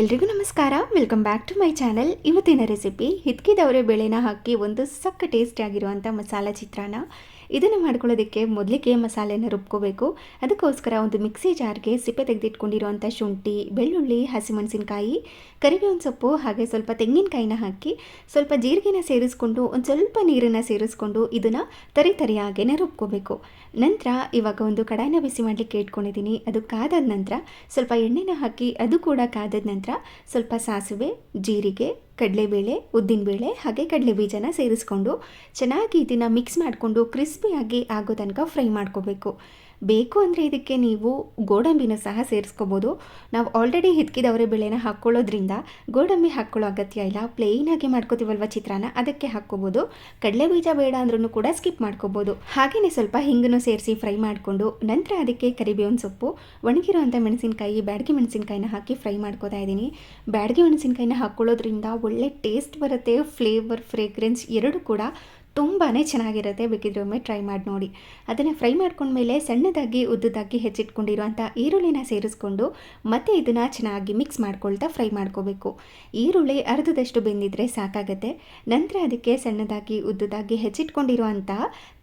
ಎಲ್ರಿಗೂ ನಮಸ್ಕಾರ. Welcome back to my channel ಇವತ್ತಿನ ರೆಸಿಪಿ ಹಿತ್ಕಿದವರೆ ಬೇಳೆನ ಹಾಕಿ ಒಂದು ಸಕ್ಕ ಟೇಸ್ಟಿಯಾಗಿರುವಂಥ ಮಸಾಲೆ ಚಿತ್ರಾನ್ನ. ಇದನ್ನು ಮಾಡ್ಕೊಳ್ಳೋದಕ್ಕೆ ಮೊದಲಿಗೆ ಮಸಾಲೆನ ರುಬ್ಕೋಬೇಕು. ಅದಕ್ಕೋಸ್ಕರ ಒಂದು ಮಿಕ್ಸಿ ಜಾರ್ಗೆ ಸಿಪ್ಪೆ ತೆಗೆದಿಟ್ಕೊಂಡಿರುವಂಥ ಶುಂಠಿ, ಬೆಳ್ಳುಳ್ಳಿ, ಹಸಿಮೆಣಸಿನ್ಕಾಯಿ, ಕರಿಬೇವಿನ ಸೊಪ್ಪು ಹಾಗೆ ಸ್ವಲ್ಪ ತೆಂಗಿನಕಾಯಿನ ಹಾಕಿ ಸ್ವಲ್ಪ ಜೀರಿಗೆನ ಸೇರಿಸ್ಕೊಂಡು ಒಂದು ಸ್ವಲ್ಪ ನೀರನ್ನು ಸೇರಿಸ್ಕೊಂಡು ಇದನ್ನು ತರಿ ತರಿಯಾಗೇನೆ ರುಬ್ಕೋಬೇಕು. ನಂತರ ಇವಾಗ ಒಂದು ಕಡಾಯಿನ ಬಿಸಿ ಮಾಡಲಿಕ್ಕೆ ಇಟ್ಕೊಂಡಿದ್ದೀನಿ. ಅದು ಕಾದಾದ ನಂತರ ಸ್ವಲ್ಪ ಎಣ್ಣೆನ ಹಾಕಿ ಅದು ಕೂಡ ಕಾದದ ನಂತರ ಸ್ವಲ್ಪ ಸಾಸಿವೆ, ಜೀರಿಗೆ, ಕಡಲೆಬೇಳೆ, ಉದ್ದಿನಬೇಳೆ ಹಾಗೆ ಕಡಲೆ ಬೀಜನ ಸೇರಿಸ್ಕೊಂಡು ಚೆನ್ನಾಗಿ ಇದನ್ನು ಮಿಕ್ಸ್ ಮಾಡಿಕೊಂಡು ಕ್ರಿಸ್ಪಿಯಾಗಿ ಆಗೋ ತನಕ ಫ್ರೈ ಮಾಡ್ಕೋಬೇಕು. ಬೇಕು ಅಂದರೆ ಇದಕ್ಕೆ ನೀವು ಗೋಡಂಬಿನ ಸಹ ಸೇರಿಸ್ಕೋಬೋದು. ನಾವು ಆಲ್ರೆಡಿ ಹಿತ್ಕಿದವರೆ ಬೇಳೆನ ಹಾಕ್ಕೊಳ್ಳೋದ್ರಿಂದ ಗೋಡಂಬಿ ಹಾಕ್ಕೊಳ್ಳೋ ಅಗತ್ಯ ಇಲ್ಲ. ಪ್ಲೇನಾಗಿ ಮಾಡ್ಕೋತೀವಲ್ವ ಚಿತ್ರಾನ ಅದಕ್ಕೆ ಹಾಕ್ಕೋಬೋದು. ಕಡಲೆ ಬೀಜ ಬೇಡ ಅಂದ್ರೂ ಕೂಡ ಸ್ಕಿಪ್ ಮಾಡ್ಕೋಬೋದು. ಹಾಗೆಯೇ ಸ್ವಲ್ಪ ಹಿಂಗನ್ನು ಸೇರಿಸಿ ಫ್ರೈ ಮಾಡಿಕೊಂಡು ನಂತರ ಅದಕ್ಕೆ ಕರಿಬೇವಿನ ಸೊಪ್ಪು ಒಣಗಿರುವಂಥ ಮೆಣಸಿನಕಾಯಿ, ಬ್ಯಾಡಗಿ ಮೆಣಸಿನಕಾಯಿನ ಹಾಕಿ ಫ್ರೈ ಮಾಡ್ಕೋತಾ ಇದ್ದೀನಿ. ಬ್ಯಾಡಗಿ ಮೆಣಸಿನಕಾಯಿನ ಹಾಕ್ಕೊಳ್ಳೋದ್ರಿಂದ ಒಳ್ಳೆ ಟೇಸ್ಟ್ ಬರುತ್ತೆ ಫ್ಲೇವರ್ ಫ್ರೇಗ್ರೆನ್ಸ್ ಎರಡು ಕೂಡ ತುಂಬಾ ಚೆನ್ನಾಗಿರುತ್ತೆ ಬೇಕಿದ್ರೆ ಒಮ್ಮೆ ಟ್ರೈ ಮಾಡಿ ನೋಡಿ. ಅದನ್ನು ಫ್ರೈ ಮಾಡ್ಕೊಂಡ್ಮೇಲೆ ಸಣ್ಣದಾಗಿ, ಉದ್ದದಾಗಿ ಹೆಚ್ಚಿಟ್ಕೊಂಡಿರುವಂಥ ಈರುಳ್ಳಿನ ಸೇರಿಸ್ಕೊಂಡು ಮತ್ತೆ ಇದನ್ನು ಚೆನ್ನಾಗಿ ಮಿಕ್ಸ್ ಮಾಡ್ಕೊಳ್ತಾ ಫ್ರೈ ಮಾಡ್ಕೋಬೇಕು. ಈರುಳ್ಳಿ ಅರ್ಧದಷ್ಟು ಬೆಂದಿದ್ರೆ ಸಾಕಾಗತ್ತೆ. ನಂತರ ಅದಕ್ಕೆ ಸಣ್ಣದಾಗಿ, ಉದ್ದದಾಗಿ ಹೆಚ್ಚಿಟ್ಕೊಂಡಿರುವಂಥ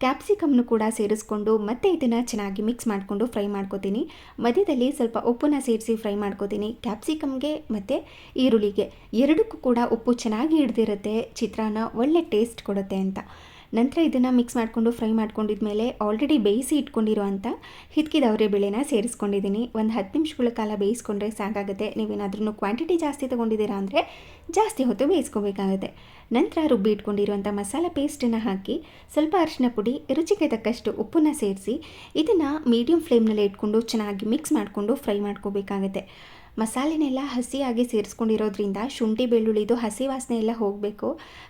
ಕ್ಯಾಪ್ಸಿಕಮ್ನು ಕೂಡ ಸೇರಿಸ್ಕೊಂಡು ಮತ್ತೆ ಇದನ್ನು ಚೆನ್ನಾಗಿ ಮಿಕ್ಸ್ ಮಾಡಿಕೊಂಡು ಫ್ರೈ ಮಾಡ್ಕೋತೀನಿ. ಮಧ್ಯದಲ್ಲಿ ಸ್ವಲ್ಪ ಉಪ್ಪನ್ನ ಸೇರಿಸಿ ಫ್ರೈ ಮಾಡ್ಕೋತೀನಿ. ಕ್ಯಾಪ್ಸಿಕಮ್ಗೆ ಮತ್ತು ಈರುಳ್ಳಿಗೆ ಎರಡಕ್ಕೂ ಕೂಡ ಉಪ್ಪು ಚೆನ್ನಾಗಿ ಹಿಡ್ದಿರುತ್ತೆ. ಚಿತ್ರಾನ್ನ ಒಳ್ಳೆ ಟೇಸ್ಟ್ ಕೊಡುತ್ತೆ ಅಂತ. ನಂತರ ಇದನ್ನು ಮಿಕ್ಸ್ ಮಾಡಿಕೊಂಡು ಫ್ರೈ ಮಾಡ್ಕೊಂಡಿದ್ಮೇಲೆ ಆಲ್ರೆಡಿ ಬೇಯಿಸಿ ಇಟ್ಕೊಂಡಿರುವಂಥ ಹಿತ್ಕಿದ ಬೇಳೆನ ಸೇರಿಸ್ಕೊಂಡಿದ್ದೀನಿ. ಒಂದು ಹತ್ತು ನಿಮಿಷಗಳ ಕಾಲ ಬೇಯಿಸ್ಕೊಂಡ್ರೆ ಸಾಕಾಗುತ್ತೆ. ನೀವೇನಾದ್ರೂ ಕ್ವಾಂಟಿಟಿ ಜಾಸ್ತಿ ತೊಗೊಂಡಿದ್ದೀರಾ ಅಂದರೆ ಜಾಸ್ತಿ ಹೊತ್ತು ಬೇಯಿಸ್ಕೋಬೇಕಾಗುತ್ತೆ. ನಂತರ ರುಬ್ಬಿ ಇಟ್ಕೊಂಡಿರುವಂಥ ಮಸಾಲೆ ಪೇಸ್ಟನ್ನು ಹಾಕಿ ಸ್ವಲ್ಪ ಅರಿಶಿನ ಪುಡಿ, ರುಚಿಗೆ ತಕ್ಕಷ್ಟು ಉಪ್ಪನ್ನು ಸೇರಿಸಿ ಇದನ್ನು ಮೀಡಿಯಮ್ ಫ್ಲೇಮ್ನಲ್ಲಿ ಇಟ್ಕೊಂಡು ಚೆನ್ನಾಗಿ ಮಿಕ್ಸ್ ಮಾಡಿಕೊಂಡು ಫ್ರೈ ಮಾಡ್ಕೋಬೇಕಾಗತ್ತೆ. ಮಸಾಲೆನೆಲ್ಲ ಹಸಿಯಾಗಿ ಸೇರಿಸ್ಕೊಂಡಿರೋದ್ರಿಂದ ಶುಂಠಿ ಬೆಳ್ಳುಳ್ಳಿದು ಹಸಿ ವಾಸನೆ ಎಲ್ಲ ಹೋಗಬೇಕು,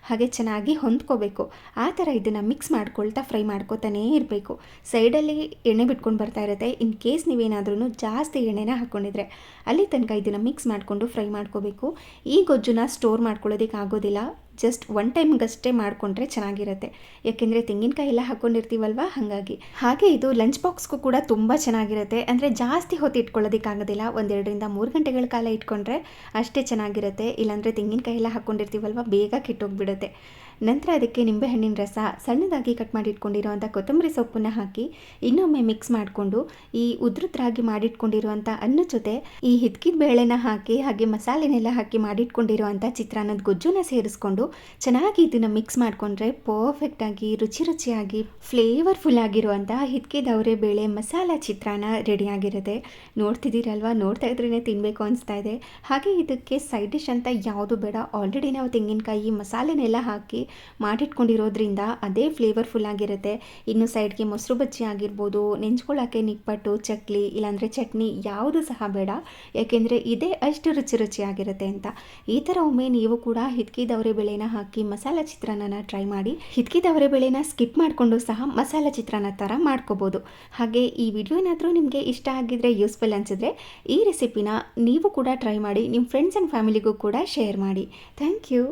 ಹಾಗೆ ಚೆನ್ನಾಗಿ ಹೊಂದ್ಕೋಬೇಕು. ಆ ಥರ ಇದನ್ನು ಮಿಕ್ಸ್ ಮಾಡ್ಕೊಳ್ತಾ ಫ್ರೈ ಮಾಡ್ಕೋತಾನೇ ಇರಬೇಕು. ಸೈಡಲ್ಲಿ ಎಣ್ಣೆ ಬಿಟ್ಕೊಂಡು ಬರ್ತಾ ಇರುತ್ತೆ. ಇನ್ ಕೇಸ್ ನೀವೇನಾದ್ರೂ ಜಾಸ್ತಿ ಎಣ್ಣೆನ ಹಾಕ್ಕೊಂಡಿದ್ರೆ ಅಲ್ಲಿ ತನಕ ಇದನ್ನು ಮಿಕ್ಸ್ ಮಾಡಿಕೊಂಡು ಫ್ರೈ ಮಾಡ್ಕೋಬೇಕು. ಈ ಗೊಜ್ಜುನ ಸ್ಟೋರ್ ಮಾಡ್ಕೊಳ್ಳೋದಕ್ಕೆ ಆಗೋದಿಲ್ಲ ಜಸ್ಟ್ ಒನ್ ಟೈಮ್ಗಷ್ಟೇ ಮಾಡಿಕೊಂಡ್ರೆ ಚೆನ್ನಾಗಿರುತ್ತೆ. ಯಾಕೆಂದರೆ ತೆಂಗಿನಕಾಯಿ ಎಲ್ಲ ಹಾಕ್ಕೊಂಡಿರ್ತೀವಲ್ವ ಹಾಗಾಗಿ. ಹಾಗೆ ಇದು ಲಂಚ್ ಬಾಕ್ಸ್ಗೂ ಕೂಡ ತುಂಬ ಚೆನ್ನಾಗಿರುತ್ತೆ. ಅಂದರೆ ಜಾಸ್ತಿ ಹೊತ್ತು ಇಟ್ಕೊಳ್ಳೋದಕ್ಕಾಗೋದಿಲ್ಲ ಒಂದೆರಡರಿಂದ ಮೂರು ಗಂಟೆಗಳ ಕಾಲ ಇಟ್ಕೊಂಡ್ರೆ ಅಷ್ಟೇ ಚೆನ್ನಾಗಿರುತ್ತೆ. ಇಲ್ಲಾಂದರೆ ತೆಂಗಿನಕಾಯಿ ಎಲ್ಲ ಹಾಕ್ಕೊಂಡಿರ್ತೀವಲ್ವ ಬೇಗ ಕೆಟ್ಟೋಗ್ಬಿಡುತ್ತೆ. ನಂತರ ಅದಕ್ಕೆ ನಿಂಬೆಹಣ್ಣಿನ ರಸ ಸಣ್ಣದಾಗಿ ಕಟ್ ಮಾಡಿಟ್ಕೊಂಡಿರುವಂಥ ಕೊತ್ತಂಬರಿ ಸೊಪ್ಪನ್ನು ಹಾಕಿ ಇನ್ನೊಮ್ಮೆ ಮಿಕ್ಸ್ ಮಾಡಿಕೊಂಡು ಈ ಉದೃತರಾಗಿ ಮಾಡಿಟ್ಕೊಂಡಿರುವಂಥ ಅನ್ನ ಜೊತೆ ಈ ಹಿದ್ಕಿದ ಬೇಳೆನ ಹಾಕಿ ಹಾಗೆ ಮಸಾಲೆನೆಲ್ಲ ಹಾಕಿ ಮಾಡಿಟ್ಕೊಂಡಿರುವಂಥ ಚಿತ್ರಾನ್ನದ ಗೊಜ್ಜುನ ಸೇರಿಸ್ಕೊಂಡು ಚೆನ್ನಾಗಿ ಇದನ್ನು ಮಿಕ್ಸ್ ಮಾಡಿಕೊಂಡ್ರೆ ಪರ್ಫೆಕ್ಟಾಗಿ ರುಚಿ ರುಚಿಯಾಗಿ ಫ್ಲೇವರ್ಫುಲ್ ಆಗಿರುವಂಥ ಹಿದ್ಕಿದವರೆ ಬೇಳೆ ಮಸಾಲ ಚಿತ್ರಾನ್ನ ರೆಡಿಯಾಗಿರುತ್ತೆ ನೋಡ್ತಿದ್ದೀರಲ್ವಾ? ನೋಡ್ತಾ ಇದ್ರೇ ತಿನ್ನಬೇಕು ಅನಿಸ್ತಾ ಇದೆ. ಹಾಗೆ ಇದಕ್ಕೆ ಸೈಡ್ ಡಿಶ್ ಅಂತ ಯಾವುದು ಬೇಡ. ಆಲ್ರೆಡಿ ನಾವು ತೆಂಗಿನಕಾಯಿ ಮಸಾಲೆನೆಲ್ಲ ಹಾಕಿ ಮಾಡಿಟ್ಕೊಂಡಿರೋದ್ರಿಂದ ಅದೇ ಫ್ಲೇವರ್ಫುಲ್ ಆಗಿರುತ್ತೆ. ಇನ್ನು ಸೈಡ್ಗೆ ಮೊಸರು ಬಜ್ಜಿ ಆಗಿರ್ಬೋದು ನೆಂಚ್ಕೊಳ್ಳೋಕ್ಕೆ ನಿಪ್ಪಟ್ಟು ಚಕ್ಲಿ, ಇಲ್ಲಾಂದರೆ ಚಟ್ನಿ ಯಾವುದು ಸಹ ಬೇಡ. ಯಾಕೆಂದರೆ ಇದೇ ಅಷ್ಟು ರುಚಿ ರುಚಿಯಾಗಿರುತ್ತೆ ಅಂತ. ಈ ಥರ ಒಮ್ಮೆ ನೀವು ಕೂಡ ಹಿತ್ಕಿದವರೆ ಬೆಳೆನ ಹಾಕಿ ಮಸಾಲ ಚಿತ್ರಾನ್ನ ಟ್ರೈ ಮಾಡಿ ಹಿತ್ಕಿದವರೆ ಬೆಳೆನ ಸ್ಕಿಪ್ ಮಾಡಿಕೊಂಡು ಸಹ ಮಸಾಲ ಚಿತ್ರಾನ್ನ ಥರ ಮಾಡ್ಕೋಬೋದು. ಹಾಗೆ ಈ ವಿಡಿಯೋ ಏನಾದರೂ ನಿಮಗೆ ಇಷ್ಟ ಆಗಿದ್ರೆ ಯೂಸ್ಫುಲ್ ಅನಿಸಿದ್ರೆ ಈ ರೆಸಿಪಿನ ನೀವು ಕೂಡ ಟ್ರೈ ಮಾಡಿ ನಿಮ್ಮ ಫ್ರೆಂಡ್ಸ್ ಆ್ಯಂಡ್ ಫ್ಯಾಮಿಲಿಗೂ ಕೂಡ ಶೇರ್ ಮಾಡಿ. Thank you